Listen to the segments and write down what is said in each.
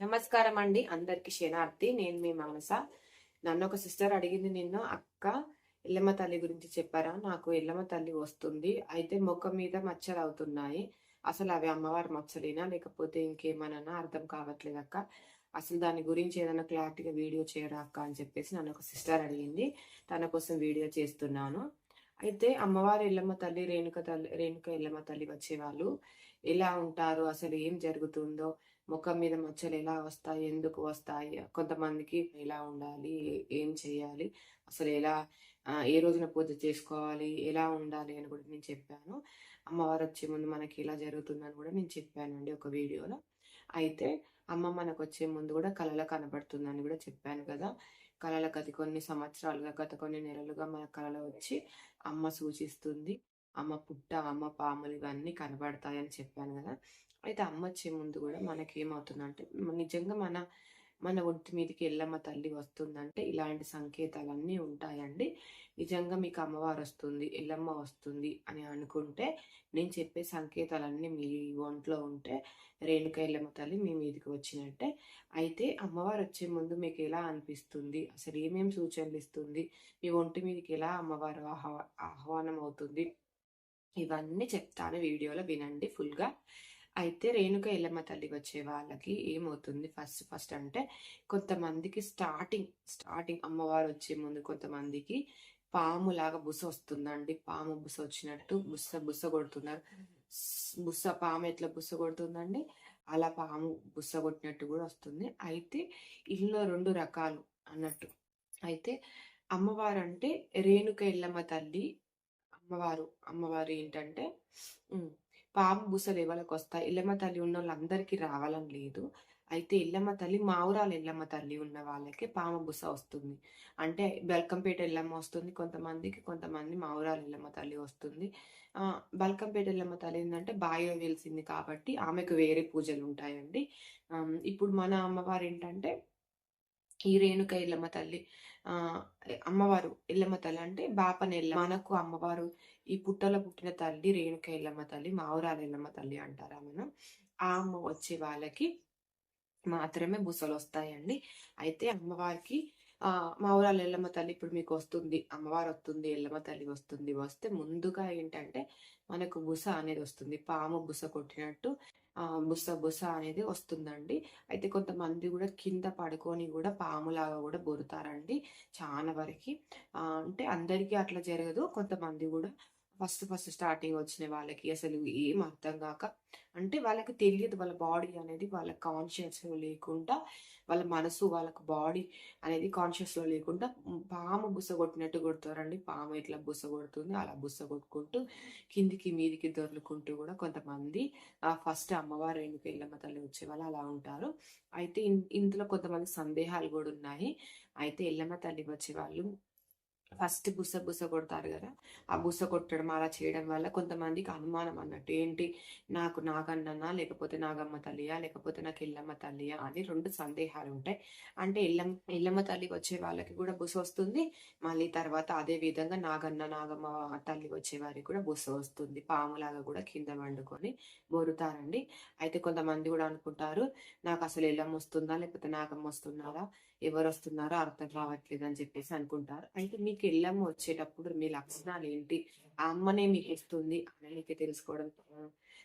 నమస్కారం అండి అందరికి శనార్థి నేను మీ మానస. నన్ను ఒక సిస్టర్ అడిగింది నిన్న అక్క ఎల్లమ్మ తల్లి గురించి చెప్పారా? నాకు ఎల్లమ్మ తల్లి వస్తుంది. అయితే ముఖం మీద మచ్చలు అవుతున్నాయి. అసలు అవి అమ్మవారి మచ్చలేనా? లేకపోతే ఇంకేమన్నా? అర్థం కావట్లేదు అక్క. అసలు దాని గురించి ఏదైనా క్లారిటీగా వీడియో చేయరా అక్క? అని చెప్పేసి నన్ను ఒక సిస్టర్ అడిగింది. తన కోసం వీడియో చేస్తున్నాను. అయితే అమ్మవారి ఎల్లమ్మ తల్లి రేణుక తల్లి రేణుక ఎల్లమ్మ తల్లి వచ్చేవాళ్ళు. ఎలా ఉంటారు? అసలు ఏం జరుగుతుందో? ముఖం మీద మచ్చలు ఎలా వస్తాయి? ఎందుకు వస్తాయి? కొంతమందికి ఎలా ఉండాలి? ఏం చేయాలి? అసలు ఎలా ఏ రోజున పూజ చేసుకోవాలి? ఎలా ఉండాలి అని కూడా నేను చెప్పాను. అమ్మవారు వచ్చే ముందు మనకి ఇలా జరుగుతుందని కూడా నేను చెప్పానండి ఒక వీడియోలో. అయితే అమ్మ మనకు వచ్చే ముందు కూడా కళలో కనబడుతుందని కూడా చెప్పాను కదా. కళల గత కొన్ని సంవత్సరాలుగా గత కొన్ని నెలలుగా మన కళలో వచ్చి అమ్మ సూచిస్తుంది. అమ్మ పుట్ట అమ్మ పాములు ఇవన్నీ కనబడతాయని చెప్పాను కదా. అయితే అమ్మ వచ్చే ముందు కూడా మనకేమవుతుందంటే నిజంగా మన మన ఒంటి మీదకి ఎల్లమ్మ తల్లి వస్తుందంటే ఇలాంటి సంకేతాలన్నీ ఉంటాయండి. నిజంగా మీకు అమ్మవారు వస్తుంది ఎల్లమ్మ వస్తుంది అని అనుకుంటే నేను చెప్పే సంకేతాలన్నీ మీ ఒంట్లో ఉంటే రేణుక ఎల్లమ్మ తల్లి మీ మీదకి వచ్చినట్టే. అయితే అమ్మవారు వచ్చే ముందు మీకు ఎలా అనిపిస్తుంది? అసలు ఏమేమి సూచనలు ఇస్తుంది? మీ ఒంటి మీదకి ఎలా అమ్మవారు ఆహ్వా ఆహ్వానం అవుతుంది ఇవన్నీ చెప్తాను. వీడియోలో వినండి ఫుల్గా. అయితే రేణుక ఎల్లమ్మ తల్లి వచ్చే వాళ్ళకి ఏమవుతుంది? ఫస్ట్ ఫస్ట్ అంటే కొంతమందికి స్టార్టింగ్ స్టార్టింగ్ అమ్మవారు వచ్చే ముందు కొంతమందికి పాము లాగా బుస వస్తుందండి. పాము బుస వచ్చినట్టు బుస్స బుస్స కొడుతున్నారు. బుస్స పాము ఎట్లా బుస్స కొడుతుందండి? అలా పాము బుస్స కొట్టినట్టు కూడా వస్తుంది. అయితే ఇందులో రెండు రకాలు అన్నట్టు. అయితే అమ్మవారు అంటే రేణుక ఎల్లమ్మ తల్లి అమ్మవారు అమ్మవారు ఏంటంటే పాము బుసలు ఎవరికి వస్తాయి ఎల్లమ్మ తల్లి ఉన్న వాళ్ళందరికీ రావాలని లేదు. అయితే ఎల్లమ్మ తల్లి మావురాలు ఎల్లమ్మ తల్లి ఉన్న వాళ్ళకి పాము బుస వస్తుంది. అంటే బల్కంపేట ఎల్లమ్మ వస్తుంది కొంతమందికి కొంతమంది మావురాలు ఎల్లమ్మ తల్లి వస్తుంది. బల్కంపేట ఎల్లమ్మ తల్లి ఏంటంటే బాయో వెలిసింది కాబట్టి ఆమెకు వేరే పూజలు ఉంటాయండి. ఇప్పుడు మన అమ్మవారు ఏంటంటే ఈ రేణుక ఎల్లమ్మ తల్లి ఆ అమ్మవారు ఎల్లమ్మ తల్లి అంటే బాపన ఎల్ల మనకు అమ్మవారు ఈ పుట్టలో పుట్టిన తల్లి రేణుక ఎల్లమ్మ తల్లి మావురాలు ఎల్లమ్మ తల్లి అంటారా మనం. ఆ అమ్మ వచ్చే వాళ్ళకి మాత్రమే బుసలు వస్తాయండి అయితే అమ్మవారికి ఆ మావురాలు ఎల్లమ్మ తల్లి ఇప్పుడు మీకు వస్తుంది అమ్మవారు వస్తుంది ఎల్లమ్మ తల్లి వస్తుంది వస్తే ముందుగా ఏంటంటే మనకు బుస అనేది వస్తుంది. పాము బుస కొట్టినట్టు ఆ బుస బుస అనేది వస్తుందండి. అయితే కొంతమంది కూడా కింద పడుకొని కూడా పాములాగా కూడా బొరుతారండి. చాలా వరకు ఆ, అంటే అందరికీ అట్లా జరగదు. కొంతమంది కూడా ఫస్ట్ ఫస్ట్ స్టార్టింగ్ వచ్చిన వాళ్ళకి అసలు ఏం అర్థం కాక అంటే వాళ్ళకి తెలియదు వాళ్ళ బాడీ అనేది వాళ్ళ కాన్షియస్ లేకుండా వాళ్ళ మనసు వాళ్ళకి బాడీ అనేది కాన్షియస్లో లేకుండా పాము బుస కొట్టినట్టు కొడతారండి. పాము ఎట్లా బుస కొడుతుంది అలా బుస కొట్టుకుంటూ కిందికి మీదికి దొర్లుకుంటూ కూడా కొంతమంది ఫస్ట్ అమ్మవారు ఎన్నిక ఎల్లమ్మ తల్లి వచ్చే వాళ్ళు అలా ఉంటారు. అయితే ఇందులో కొంతమంది సందేహాలు కూడా ఉన్నాయి. అయితే ఎల్లమ్మ తల్లి వచ్చే వాళ్ళు ఫస్ట్ బుస బుస కొడతారు కదా ఆ బుస కొట్టడం అలా చేయడం వల్ల కొంతమందికి అనుమానం అన్నట్టు ఏంటి నాకు నాగన్ననా లేకపోతే నాగమ్మ తల్లియా లేకపోతే నాకు ఎల్లమ్మ తల్లియా అని రెండు సందేహాలు ఉంటాయి. అంటే ఎల్లమ్మ ఎల్లమ్మ తల్లికి వచ్చే వాళ్ళకి కూడా బుస వస్తుంది మళ్ళీ తర్వాత అదే విధంగా నాగన్న నాగమ్మ తల్లి వచ్చే వారికి కూడా బుస వస్తుంది. పాములాగా కూడా కింద వండుకొని బోరుతారండి. అయితే కొంతమంది కూడా అనుకుంటారు నాకు అసలు ఎల్లమ్మ వస్తుందా లేకపోతే నాగమ్మ వస్తున్నారా? ఎవరు వస్తున్నారో అర్థం రావట్లేదు అని చెప్పేసి అనుకుంటారు. అయితే మీకు ఎల్లమ్మ వచ్చేటప్పుడు మీ లక్షణాలు ఏంటి? ఆ అమ్మనే మీకు ఇస్తుంది అని మీకు తెలుసుకోవడం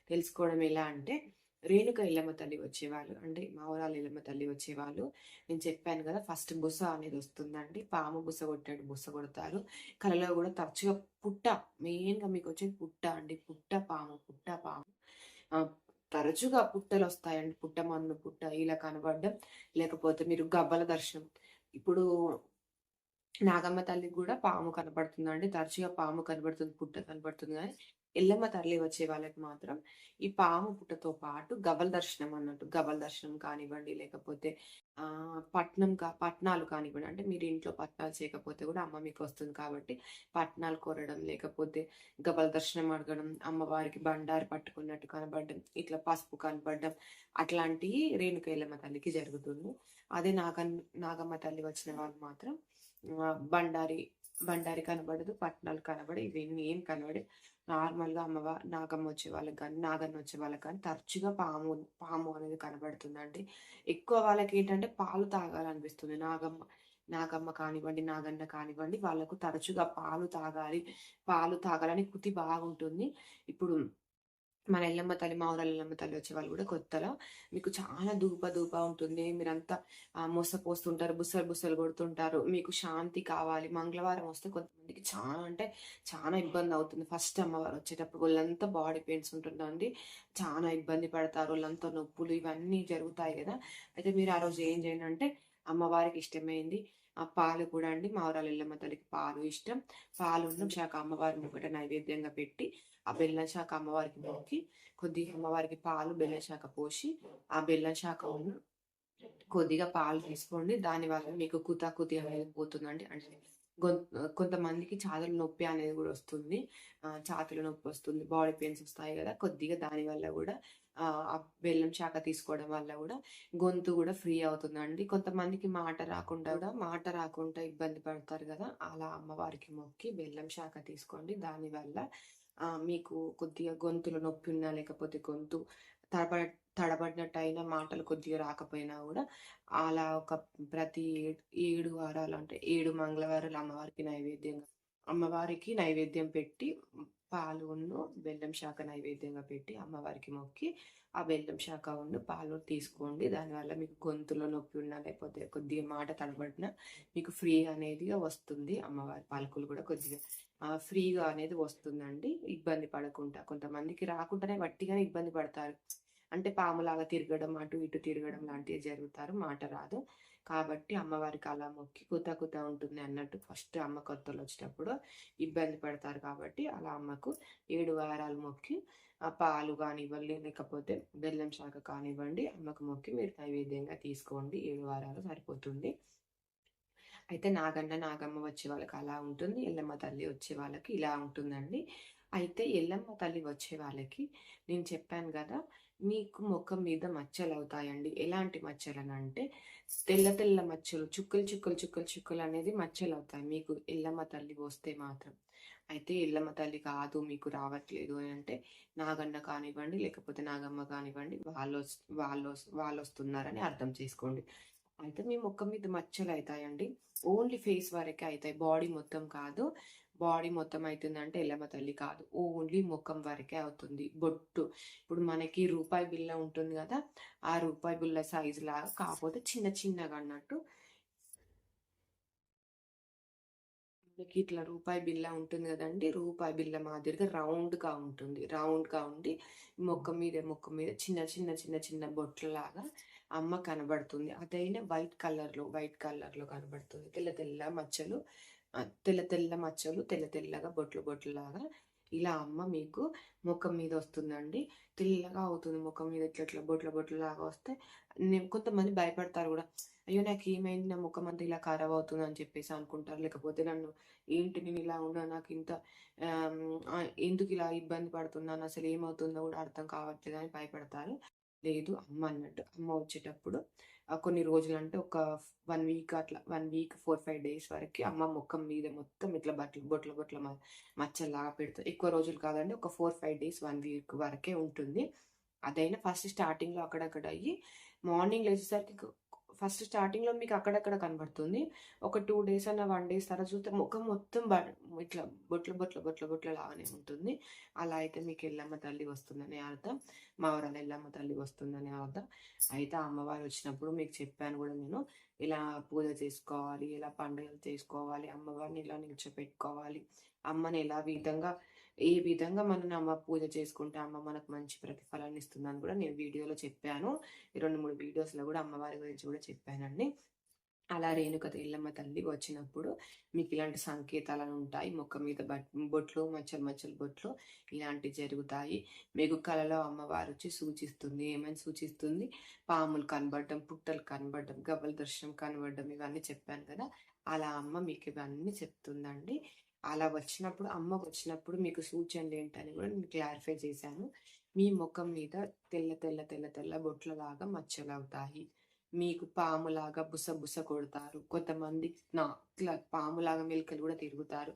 తెలుసుకోవడం ఎలా అంటే రేణుక ఎల్లమ్మ తల్లి వచ్చేవాళ్ళు. అంటే మావరాలు ఎల్లమ్మ తల్లి వచ్చేవాళ్ళు. నేను చెప్పాను కదా ఫస్ట్ బుస అనేది వస్తుందండి. పాము బుస కొట్టాడు బుస కొడతారు. కళలో కూడా తరచుగా పుట్ట మెయిన్గా మీకు వచ్చేది పుట్ట అండి. పుట్ట పాము పుట్ట పాము. తరచుగా పుట్టలు వస్తాయండి పుట్ట మన్ను పుట్ట ఇలా కనబడడం లేకపోతే మీరు గబ్బల దర్శనం. ఇప్పుడు నాగమ్మ తల్లికి కూడా పాము కనబడుతుందండి. తరచుగా పాము కనబడుతుంది పుట్ట కనబడుతుంది. కానీ ఎల్లమ్మ తల్లి వచ్చే వాళ్ళకి మాత్రం ఈ పాము పుట్టతో పాటు గబల దర్శనం అన్నట్టు గబల దర్శనం కానివ్వండి లేకపోతే ఆ పట్నం కా పట్నాలు కానివ్వండి. అంటే మీరు ఇంట్లో పట్నాలు చేయకపోతే కూడా అమ్మ మీకు వస్తుంది కాబట్టి పట్నాలు కొరడం లేకపోతే గబల దర్శనం అడగడం అమ్మవారికి బండారు పట్టుకున్నట్టు కనబడడం ఇట్లా పసుపు కనబడడం అట్లాంటివి రేణుక ఎల్లమ్మ తల్లికి జరుగుతుంది. అదే నాగ నాగమ్మ తల్లి వచ్చిన వాళ్ళు మాత్రం బండారి బండారి కనబడదు పట్నాలు కనబడి ఇవన్నీ ఏం కనబడి నార్మల్‌గా అమ్మవారు నాగమ్మ వచ్చే వాళ్ళకి కానీ నాగన్న వచ్చే వాళ్ళకి కానీ తరచుగా పాము పాము అనేది కనబడుతుందండి. ఎక్కువ వాళ్ళకి ఏంటంటే పాలు తాగాలనిపిస్తుంది. నాగమ్మ నాగమ్మ కానివ్వండి, నాగన్న కానివ్వండి వాళ్ళకు తరచుగా పాలు తాగాలి, పాలు తాగాలని కుతి బాగుంటుంది. ఇప్పుడు మన ఎల్లమ్మ తల్లి, మా ఊర్లో ఎల్లమ్మ తల్లి వచ్చే వాళ్ళు కూడా కొత్తలో మీకు చాలా దూప దూప ఉంటుంది. మీరంతా మోసపోస్తుంటారు, బుసలు బుసలు కొడుతుంటారు. మీకు శాంతి కావాలి. మంగళవారం వస్తే కొంతమందికి చాలా అంటే చాలా ఇబ్బంది అవుతుంది ఫస్ట్ అమ్మవారు వచ్చేటప్పుడు వాళ్ళంతా బాడీ పెయిన్స్ ఉంటుందండి. చాలా ఇబ్బంది పడతారు. వాళ్ళంతా నొప్పులు ఇవన్నీ జరుగుతాయి కదా అయితే మీరు ఆ రోజు ఏం చేయండంటే అమ్మవారికి ఇష్టమైంది ఆ పాలు కూడా అండి మా ఊరాల ఎల్లమ్మ తల్లికి పాలు ఇష్టం. పాలు ఉన్న శాఖ అమ్మవారి ముగ్గట నైవేద్యంగా పెట్టి, ఆ బెల్లం శాఖ అమ్మవారికి మొక్కి, కొద్దిగా అమ్మవారికి పాలు, బెల్లం శాఖ పోసి, ఆ బెల్లం శాఖ ఉన్న కొద్దిగా పాలు తీసుకోండి. దానివల్ల మీకు కుతా కుతి అనేది పోతుందండి. అంటే కొంతమందికి చాతుల నొప్పి అనేది కూడా వస్తుంది. ఆ చాతుల నొప్పి వస్తుంది. బాడీ పెయిన్స్ వస్తాయి కదా కొద్దిగా దానివల్ల వల్ల కూడా బెల్లం శాఖ తీసుకోవడం వల్ల కూడా గొంతు కూడా ఫ్రీ అవుతుందండి. కొంతమందికి మాట రాకుండా కూడా మాట రాకుండా ఇబ్బంది పడతారు కదా అలా అమ్మవారికి మొక్కి బెల్లం శాఖ తీసుకోండి. దానివల్ల మీకు కొద్దిగా గొంతులో నొప్పి ఉన్నా, లేకపోతే గొంతు తడబ తడబడినట్టయినా మాటలు కొద్దిగా రాకపోయినా కూడా అలా ఒక ప్రతి ఏడు వారాలు అంటే ఏడు మంగళవారాలు అమ్మవారికి నైవేద్యం అమ్మవారికి నైవేద్యం పెట్టి పాలును, బెల్లం శాఖ నైవేద్యంగా పెట్టి అమ్మవారికి మొక్కి, ఆ బెల్లం శాఖ ఉన్ను పాలు తీసుకోండి. దానివల్ల మీకు గొంతులో నొప్పి ఉన్నా, లేకపోతే కొద్దిగా మాట తడబడినా మీకు ఫ్రీ అనేదిగా వస్తుంది. అమ్మవారి పాలకులు కూడా కొద్దిగా ఫ్రీగా అనేది వస్తుందండి. ఇబ్బంది పడకుండా. కొంతమందికి రాకుండానే వట్టిగానే ఇబ్బంది పడతారు. అంటే పాములాగా తిరగడం, అటు ఇటు తిరగడం లాంటివి జరుగుతారు. మాట రాదు. కాబట్టి అమ్మవారికి అలా మొక్కి కుత కుత ఉంటుంది అన్నట్టు ఫస్ట్ అమ్మ కొత్తలు వచ్చేటప్పుడు ఇబ్బంది పడతారు కాబట్టి అలా అమ్మకు ఏడు వారాలు మొక్కి ఆ పాలు కానివ్వండి, లేకపోతే బెల్లం శాఖ కానివ్వండి అమ్మకు మొక్కి మీరు నైవేద్యంగా తీసుకోండి. ఏడు వారాలు సరిపోతుంది. అయితే నాగన్న, నాగమ్మ వచ్చే వాళ్ళకి అలా ఉంటుంది. ఎల్లమ్మ తల్లి వచ్చే వాళ్ళకి ఇలా ఉంటుందండి. అయితే ఎల్లమ్మ తల్లి వచ్చే వాళ్ళకి నేను చెప్పాను కదా మీకు ముఖం మీద మచ్చలు అవుతాయండి ఎలాంటి మచ్చలనంటే తెల్ల తెల్ల మచ్చలు, చుక్కలు చుక్కలు చుక్కలు చుక్కలు అనేది మచ్చలు అవుతాయి మీకు ఎల్లమ్మ తల్లి వస్తే మాత్రం. అయితే ఎల్లమ్మ తల్లి కాదు మీకు రావట్లేదు అంటే నాగన్న కానివ్వండి, లేకపోతే నాగమ్మ కానివ్వండి వాళ్ళు వాళ్ళు వాళ్ళు వస్తున్నారని అర్థం చేసుకోండి. అయితే మీ మొఖం మీద మచ్చలు అవుతాయండి ఓన్లీ ఫేస్ వరకే అవుతాయి బాడీ మొత్తం కాదు. బాడీ మొత్తం అయితుందంటే ఎల్లమ్మ తల్లి కాదు. ఓన్లీ మొఖం వరకే అవుతుంది. బొట్టు ఇప్పుడు మనకి రూపాయి బిల్ల ఉంటుంది కదా ఆ రూపాయి బిల్ల సైజు లాగా కాకపోతే చిన్న చిన్నగా అన్నట్టు మనకి ఇట్లా రూపాయి బిల్ల ఉంటుంది కదండి రూపాయి బిల్ల మాదిరిగా రౌండ్‌గా ఉంటుంది. రౌండ్‌గా ఉండి మొఖం మీద, ముఖం మీద చిన్న చిన్న చిన్న చిన్న బొట్లలాగా అమ్మ కనబడుతుంది. అదైనా వైట్ కలర్‌లో, వైట్ కలర్‌లో కనబడుతుంది. తెల్ల తెల్ల మచ్చలు తెల్ల తెల్ల మచ్చలు, తెల్ల తెల్లగా బొట్లు బొట్లులాగా ఇలా అమ్మ మీకు ముఖం మీద వస్తుందండి. తెల్లగా అవుతుంది ముఖం మీద ఇట్లా ఇట్లా బొట్ల బొట్లులాగా వస్తే నేను కొంతమంది భయపడతారు కూడా అయ్యో! నాకు ఏమైంది నా ముఖం అంతా ఇలా ఖరాబ్ అవుతుంది అని చెప్పేసి అనుకుంటారు. లేకపోతే నన్ను ఏంటి నేను ఇలా ఉన్నా నాకు ఇంత ఎందుకు ఇలా ఇబ్బంది పడుతున్నాను? అసలు ఏమవుతుందో కూడా అర్థం కావట్లేదు అని భయపడతారు. లేదు అమ్మ అన్నట్టు. అమ్మ వచ్చేటప్పుడు కొన్ని రోజులు అంటే ఒక వన్ వీక్ అట్లా వన్ వీక్ 4, 5 డేస్ వరకు అమ్మ ముఖం మీద మొత్తం ఇట్లా బట్టలు బొట్ల బొట్ల మ మచ్చల్లాగా పెడుతది. ఎక్కువ రోజులు కాదండి. ఒక 4, 5 డేస్ వన్ వీక్ వరకే ఉంటుంది. అదైనా ఫస్ట్ స్టార్టింగ్‌లో అక్కడక్కడ అయ్యి మార్నింగ్ లేచేసరికి ఫస్ట్ స్టార్టింగ్‌లో మీకు అక్కడక్కడ కనబడుతుంది. ఒక టూ డేస్ అన్న వన్ డేస్ తర్వాత చూస్తే ముఖం మొత్తం బ ఇట్లా బొట్ల బొట్ల బొట్ల బొట్ల లాగానే ఉంటుంది. అలా అయితే మీకు ఎల్లమ్మ తల్లి వస్తుందని అర్థం. మా ఊరాల ఎల్లమ్మ తల్లి వస్తుందని అర్థం. అయితే అమ్మవారు వచ్చినప్పుడు మీకు చెప్పాను కూడా నేను. ఇలా పూజ చేసుకోవాలి, ఇలా పండుగలు చేసుకోవాలి, అమ్మవారిని ఇలా నిల్చోపెట్టుకోవాలి. అమ్మని ఎలా విధంగా ఏ విధంగా మనం అమ్మ పూజ చేసుకుంటే అమ్మ మనకు మంచి ప్రతిఫలాన్ని ఇస్తుందని కూడా నేను వీడియోలో చెప్పాను. 2, 3 వీడియోస్‌లో కూడా అమ్మవారి గురించి కూడా చెప్పానండి. అలా రేణుక ఎల్లమ్మ తల్లి వచ్చినప్పుడు మీకు ఇలాంటి సంకేతాలను ఉంటాయి. ముఖం మీద బొట్లు మచ్చలు మచ్చలు బొట్లు ఇలాంటివి జరుగుతాయి. మీకు కలలో అమ్మవారు వచ్చి సూచిస్తుంది. ఏమని సూచిస్తుంది? పాములు కనబడడం, పుట్టలు కనబడడం, గవ్వల దర్శనం కనబడడం ఇవన్నీ చెప్పాను కదా! అలా అమ్మ మీకు ఇవన్నీ చెప్తుందండి. అలా వచ్చినప్పుడు అమ్మ వచ్చినప్పుడు మీకు సూచనలు ఏంటని గూడా నేను క్లారిఫై చేశాను. మీ మొఖం మీద తెల్ల తెల్ల తెల్ల తెల్ల బొట్లలాగా మచ్చలవుతాయి. మీకు పాములాగా బుస బుస కొడతారు. కొంతమంది నా ఇట్లా పాములాగా మెలికలు గూడా తిరుగుతారు.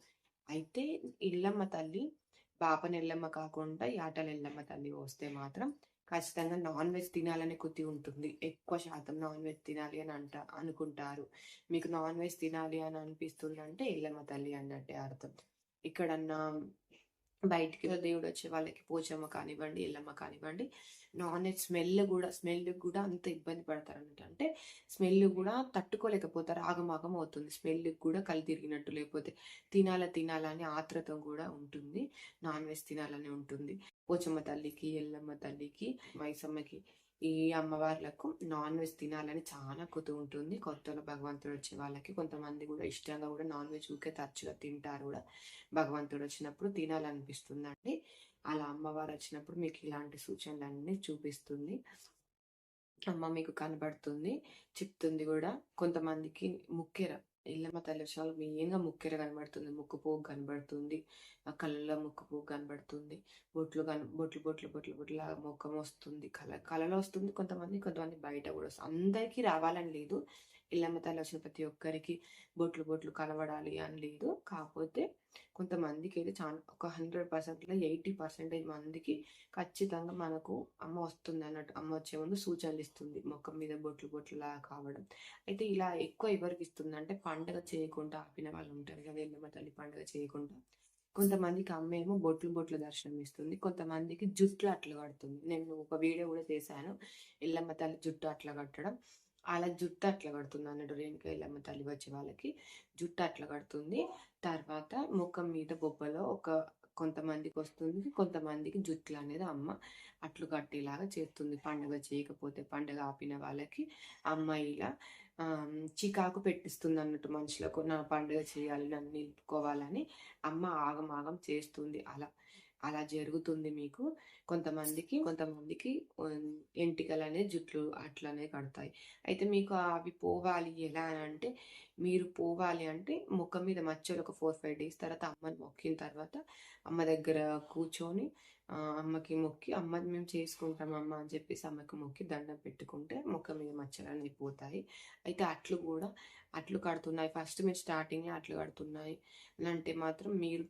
అయితే ఎల్లమ్మ తల్లి బాపన ఎల్లమ్మ కాకుండా యాటల ఎల్లమ్మ తల్లి వస్తే మాత్రం ఖచ్చితంగా నాన్ వెజ్ తినాలనే కొద్ది ఉంటుంది. ఎక్కువ శాతం నాన్ వెజ్ తినాలి అని అంట అనుకుంటారు. మీకు నాన్ వెజ్ తినాలి అని అనిపిస్తుంది అంటే ఎల్లమ్మ తల్లి అన్నట్టే అర్థం. ఇక్కడన్నా బయటికి దేవుడు వచ్చే వాళ్ళకి పోచమ్మ కానివ్వండి ఎల్లమ్మ కానివ్వండి నాన్ వెజ్ స్మెల్ కూడా స్మెల్ కూడా అంత ఇబ్బంది పడతారు అన్నట్టు అంటే స్మెల్ కూడా తట్టుకోలేకపోతారు ఆగమాగం అవుతుంది. స్మెల్ కూడా కళ్ళు తిరిగినట్టు లేకపోతే తినాల తినాలని ఆత్రత కూడా ఉంటుంది. నాన్ వెజ్ తినాలని ఉంటుంది. పోచమ్మ తల్లికి ఎల్లమ్మ తల్లికి మైసమ్మకి ఈ అమ్మవార్లకు నాన్ వెజ్ తినాలని చాలా కుతు ఉంటుంది. కొత్తలో భగవంతుడు వచ్చే వాళ్ళకి కొంతమంది కూడా ఇష్టంగా కూడా నాన్ వెజ్ ఊకే తరచుగా తింటారు కూడా. భగవంతుడు వచ్చినప్పుడు తినాలనిపిస్తుందండి. అలా అమ్మవారు వచ్చినప్పుడు మీకు ఇలాంటి సూచనలన్నీ చూపిస్తుంది. అమ్మ మీకు కనబడుతుంది చెప్తుంది కూడా. కొంతమందికి ముక్కెర ఇల్లమ్మ తల్లి మెయిన్గా ముక్కెర కనబడుతుంది. ముక్కుపోగు కనబడుతుంది ఆ కళ్ళలో ముక్కుపోగు కనబడుతుంది. బొట్లు కన బొట్లు బొట్లు బొట్లు బొట్లు ముఖం వస్తుంది కళ కళలో వస్తుంది కొంతమంది కొంతమంది బయట కూడా వస్తుంది. అందరికీ రావాలని లేదు. ఇల్లమ్మ తల్లి వచ్చిన ప్రతి ఒక్కరికి బొట్లు బొట్లు కలవడాలి అని లేదు. కాకపోతే కొంతమందికి అయితే చాలా ఒక హండ్రెడ్ పర్సెంట్లో ఎయిటీ పర్సెంటేజ్ మందికి ఖచ్చితంగా మనకు అమ్మ వస్తుంది అన్నట్టు అమ్మ వచ్చే ముందు సూచనలు ఇస్తుంది ముఖం మీద బొట్లు బొట్లు లాగా కావడం. అయితే ఇలా ఎక్కువ ఎవరికి ఇస్తుంది అంటే పండగ చేయకుండా ఆపిన వాళ్ళు ఉంటారు కదా ఎల్లమ్మ తల్లి పండగ చేయకుండా. కొంతమందికి అమ్మేమో బొట్లు బొట్లు దర్శనం ఇస్తుంది కొంతమందికి జుట్లు అట్లా కడుతుంది. నేను ఒక వీడియో కూడా చేశాను ఎల్లమ్మ తల్లి జుట్టు అట్లా కట్టడం. అలా జుట్టు అట్లా కడుతుంది అన్నట్టు రేణుక ఎల్లమ్మ తల్లి వచ్చే వాళ్ళకి జుట్టు అట్లా కడుతుంది. తర్వాత ముఖం మీద బొబ్బలో ఒక కొంతమందికి వస్తుంది కొంతమందికి జుట్లు అనేది అమ్మ అట్లు కట్టేలాగా చేస్తుంది. పండుగ చేయకపోతే పండగ ఆపిన వాళ్ళకి అమ్మ ఇలా చికాకు పెట్టిస్తుంది అన్నట్టు మనుషులకు. నా పండుగ చేయాలి నన్ను నిలుపుకోవాలని అమ్మ ఆగమాగం చేస్తుంది. అలా అలా జరుగుతుంది మీకు. కొంతమందికి కొంతమందికి ఎంటికలు అనేది జుట్లు అట్లనే కడతాయి. అయితే మీకు అవి పోవాలి ఎలా అని అంటే మీరు పోవాలి అంటే ముఖం మీద మచ్చలు ఒక ఫోర్ ఫైవ్ డేస్ తర్వాత అమ్మని మొక్కిన తర్వాత అమ్మ దగ్గర కూర్చొని అమ్మకి మొక్కి అమ్మ మేము చేసుకుంటాం అమ్మ అని చెప్పేసి అమ్మకి మొక్కి దండం పెట్టుకుంటే మొక్క మీద మచ్చలు అనేవి పోతాయి. అయితే అట్లు కూడా అట్లు కడుతున్నాయి. ఫస్ట్ మీరు స్టార్టింగ్ అట్లు కడుతున్నాయి అంటే మాత్రం మీరు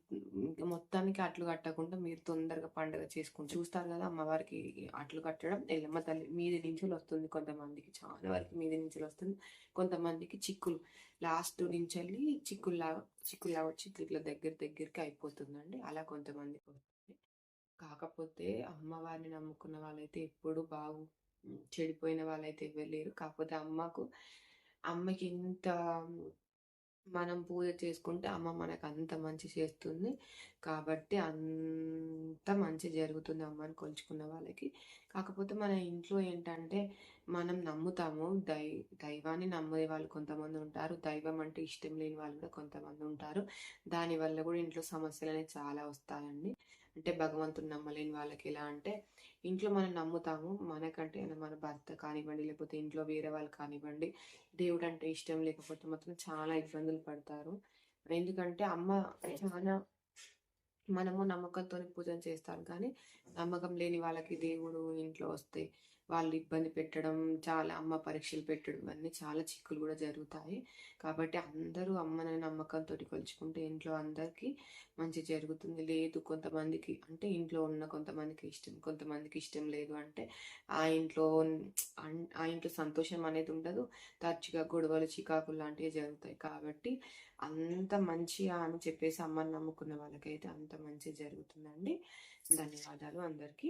మొత్తానికి అట్లు కట్టకుండా మీరు తొందరగా పండుగ చేసుకుంటారు చూస్తారు కదా అమ్మవారికి అట్లు కట్టడం ఎల్లమ్మ తల్లి మీది నుంచి వస్తుంది కొంతమందికి చాలా వరకు మీది నుంచి వస్తుంది కొంతమందికి చిక్కులు. లాస్ట్ నుంచి వెళ్ళి చిక్కుల్లా చిక్కుల్లా వచ్చి ఇట్లా దగ్గర దగ్గరికి అయిపోతుందండి. అలా కొంతమందికి కాకపోతే అమ్మవారిని నమ్ముకున్న వాళ్ళైతే ఎప్పుడు బాగు చెడిపోయిన వాళ్ళైతే వెళ్ళలేరు కాకపోతే అమ్మకు అమ్మకి ఇంత మనం పూజ చేసుకుంటే అమ్మ మనకు అంత మంచి చేస్తుంది. కాబట్టి అంత మంచి జరుగుతుంది అమ్మని కొలుచుకున్న వాళ్ళకి. కాకపోతే మన ఇంట్లో ఏంటంటే మనం నమ్ముతాము. దై దైవాన్ని నమ్మే వాళ్ళు కొంతమంది ఉంటారు. దైవం అంటే ఇష్టం లేని వాళ్ళు కూడా కొంతమంది ఉంటారు. దానివల్ల కూడా ఇంట్లో సమస్యలు అనేవి చాలా వస్తాయండి. అంటే భగవంతుని నమ్మలేని వాళ్ళకి ఎలా అంటే ఇంట్లో మనం నమ్ముతాము మనకంటే మన భర్త కానివ్వండి లేకపోతే ఇంట్లో వేరే వాళ్ళు కానివ్వండి దేవుడు అంటే ఇష్టం లేకపోతే మాత్రం చాలా ఇబ్బందులు పడతారు. ఎందుకంటే అమ్మ చాలా మనము నమ్మకంతో పూజన చేస్తాం కానీ నమ్మకం లేని వాళ్ళకి దేవుడు ఇంట్లో వస్తే వాళ్ళు ఇబ్బంది పెట్టడం చాలా అమ్మ పరీక్షలు పెట్టడం అన్నీ చాలా చిక్కులు కూడా జరుగుతాయి. కాబట్టి అందరూ అమ్మని నమ్మకంతో కొలుచుకుంటే ఇంట్లో అందరికీ మంచి జరుగుతుంది. లేదు కొంతమందికి అంటే ఇంట్లో ఉన్న కొంతమందికి ఇష్టం కొంతమందికి ఇష్టం లేదు అంటే ఆ ఇంట్లో ఆ ఇంట్లో సంతోషం అనేది ఉండదు. తరచుగా గొడవలు చికాకులు లాంటివి జరుగుతాయి. కాబట్టి అంత మంచిగా అని చెప్పేసి అమ్మని నమ్ముకున్న వాళ్ళకైతే అంత మంచి జరుగుతుందండి. ధన్యవాదాలు అందరికీ.